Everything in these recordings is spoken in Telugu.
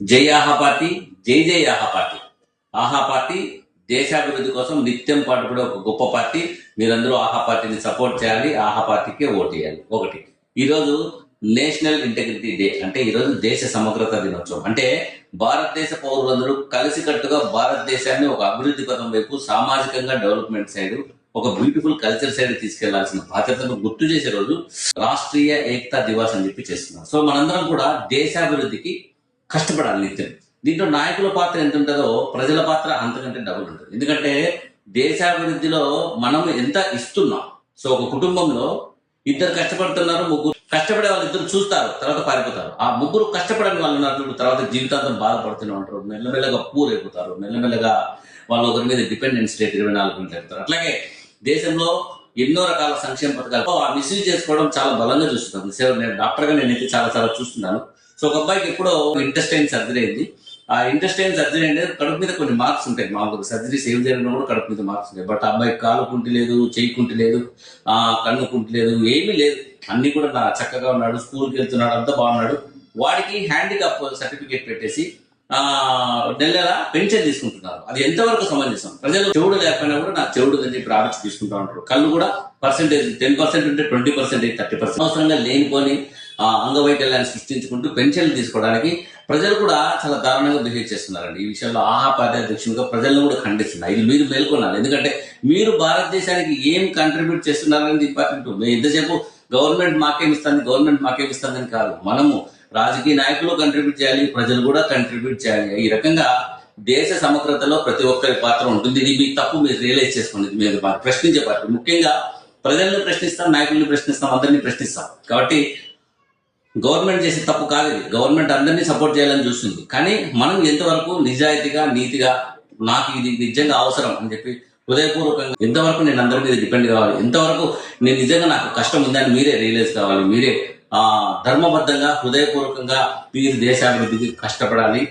జై ఆహా పార్టీ జై జై ఆహా పార్టీ. ఆహా పార్టీ దేశాభివృద్ధి కోసం నిత్యం పాటుపడే ఒక గొప్ప పార్టీ. మీరందరూ ఆహా పార్టీని సపోర్ట్ చేయాలి ఆహా పార్టీకే ఓటు వేయాలి. ఒకటి. ఈరోజు నేషనల్ ఇంటెగ్రిటీ డే అంటే ఈరోజు దేశ సమగ్రత దినోత్సవం. అంటే భారతదేశ పౌరులందరూ కలిసికట్టుగా భారతదేశాన్ని ఒక అభివృద్ధి పథం వైపు సామాజికంగా డెవలప్మెంట్ సైడ్ ఒక బ్యూటిఫుల్ కల్చర్ సైడ్ తీసుకెళ్ళాల్సిన బాధ్యతను గుర్తు చేసే రోజు రాష్ట్రీయ ఏకతా దివాస్ అని చెప్పి చేస్తున్నారు. సో మనందరం కూడా దేశాభివృద్ధికి కష్టపడాలి నిత్యం. దీంట్లో నాయకుల పాత్ర ఎంత ఉంటుందో ప్రజల పాత్ర అంతకంటే డబుల్ ఉంటుంది. ఎందుకంటే దేశాభివృద్ధిలో మనం ఎంత ఇస్తున్నాం. సో ఒక కుటుంబంలో ఇద్దరు కష్టపడుతున్నారు ముగ్గురు కష్టపడే వాళ్ళు ఇద్దరు చూస్తారు తర్వాత పారిపోతారు. ఆ ముగ్గురు కష్టపడని వాళ్ళు ఉన్నారు తర్వాత జీవితాంతం బాధపడుతూనే ఉంటారు. మెల్లమెల్లగా పూరైపోతారు మెల్లమెల్లగా వాళ్ళు ఒకరి మీద డిపెండెన్స్ స్టేట్ ఇరవై నాలుగు గంటలు అవుతారు అట్లాగే దేశంలో ఎన్నో రకాల సంక్షేమ పథకాలు. ఆ మిస్యూజ్ చేసుకోవడం చాలా బలంగా చూస్తున్నాను సేవ నేను డాక్టర్గా నేనైతే చాలా చాలా చూస్తున్నాను. సో ఒక అబ్బాయికి ఎప్పుడో ఇంటెస్టైన్ సర్జరీ అయింది. ఆ ఇంటెస్టైన్ సర్జరీ అనేది కడుపు మీద కొన్ని మార్క్స్ ఉంటాయి. మామూలుగా సర్జరీ సేవ్ చేయడంలో కూడా కడుపు మీద మార్క్స్ ఉంటాయి. బట్ అబ్బాయి కాలు కుంటి లేదు చెయ్యి కుంటి లేదు ఆ కన్ను కుంటి లేదు ఏమీ లేదు. అన్ని కూడా నా చక్కగా ఉన్నాడు స్కూల్కి వెళ్తున్నాడు అంతా బాగున్నాడు. వాడికి హ్యాండిక్యాప్ సర్టిఫికేట్ పెట్టేసి నెల నెల పెన్షన్ తీసుకుంటున్నారు. అది ఎంతవరకు సమంజసం? ప్రజలు చెవుడు లేకపోయినా కూడా నాకు చెవుడు అని చెప్పి రావచ్చు తీసుకుంటా ఉంటారు. కళ్ళు కూడా పర్సెంటేజ్ టెన్ పర్సెంట్ ఉంటే ట్వంటీ పర్సెంట్ థర్టీ పర్సెంట్. అవసరంగా లేనిపోని అంగవైకల్యాన్ని సృష్టించుకుంటూ పెన్షన్లు తీసుకోవడానికి ప్రజలు కూడా చాలా దారుణంగా బిహేవ్ చేస్తున్నారండి. ఈ విషయంలో ఆహా పార్టీ ప్రజలను కూడా ఖండిస్తున్నారు. ఇది మీరు మేల్కొనాలి. ఎందుకంటే మీరు భారతదేశానికి ఏం కంట్రిబ్యూట్ చేస్తున్నారనేది ఇంపార్టెంట్ మేము ఎంతసేపు గవర్నమెంట్ మాకేమిస్తుంది గవర్నమెంట్ మాకేమిస్తుందని కాదు. మనము రాజకీయ నాయకులు కంట్రిబ్యూట్ చేయాలి ప్రజలు కూడా కంట్రిబ్యూట్ చేయాలి. ఈ రకంగా దేశ సమగ్రతలో ప్రతి ఒక్కరి పాత్ర ఉంటుంది. ఇది మీ తప్పు మీరు రియలైజ్ చేసుకోండి. మీరు ప్రశ్నించే పార్టీ ముఖ్యంగా ప్రజల్ని ప్రశ్నిస్తాం నాయకుల్ని ప్రశ్నిస్తాం అందరినీ ప్రశ్నిస్తాం. కాబట్టి గవర్నమెంట్ చేసే తప్పు కాదు ఇది గవర్నమెంట్ అందరినీ సపోర్ట్ చేయాలని చూస్తుంది. కానీ మనం ఎంతవరకు నిజాయితీగా నీతిగా నాకు ఇది నిజంగా అవసరం అని చెప్పి హృదయపూర్వకంగా ఎంతవరకు నేను అందరి మీద డిపెండ్ కావాలి? ఎంతవరకు నేను నిజంగా నాకు కష్టం ఉందని మీరే రియలైజ్ కావాలి? మీరే ఆ ధర్మబద్ధంగా హృదయపూర్వకంగా మీరు దేశాభివృద్ధికి కష్టపడాలి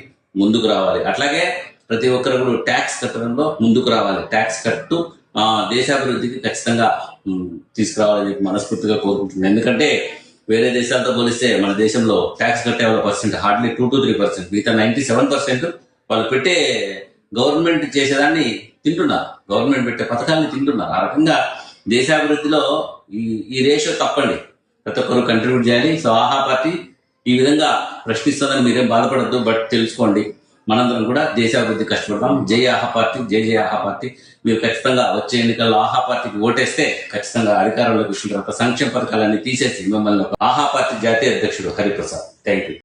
ముందుకు రావాలి. అట్లాగే ప్రతి ఒక్కరు కూడా ట్యాక్స్ కట్టడంలో ముందుకు రావాలి. ట్యాక్స్ కట్టు ఆ దేశాభివృద్ధికి ఖచ్చితంగా తీసుకురావాలని చెప్పి మనస్ఫూర్తిగా కోరుకుంటున్నాను. ఎందుకంటే వేరే దేశాలతో పోలిస్తే మన దేశంలో ట్యాక్స్ కట్టే వాళ్ళ percent hardly two to three percent మిగతా నైన్టీ సెవెన్ పర్సెంట్ వాళ్ళు పెట్టే గవర్నమెంట్ చేసేదాన్ని తింటున్నారు. గవర్నమెంట్ పెట్టే పథకాన్ని తింటున్నారు. ఆ రకంగా దేశాభివృద్ధిలో ఈ ఈ రేషియో తప్పండి. ప్రతి ఒక్కరు కంట్రిబ్యూట్ చేయాలి. సో ఆహా పార్టీ ఈ విధంగా ప్రశ్నిస్తుందని మీరేం బాధపడద్దు బట్ తెలుసుకోండి. మనందరం కూడా దేశాభివృద్ధి కష్టపడదాం. జై ఆహా పార్టీ జై జై ఆహా పార్టీ. మీరు ఖచ్చితంగా వచ్చే ఎన్నికల్లో ఆహా పార్టీకి ఓటేస్తే ఖచ్చితంగా అధికారంలోకి వచ్చిన తర్వాత సంక్షేమ పథకాలన్నీ తీసేసి మిమ్మల్ని ఆహా పార్టీ జాతీయ అధ్యక్షుడు హరిప్రసాద్. Thank you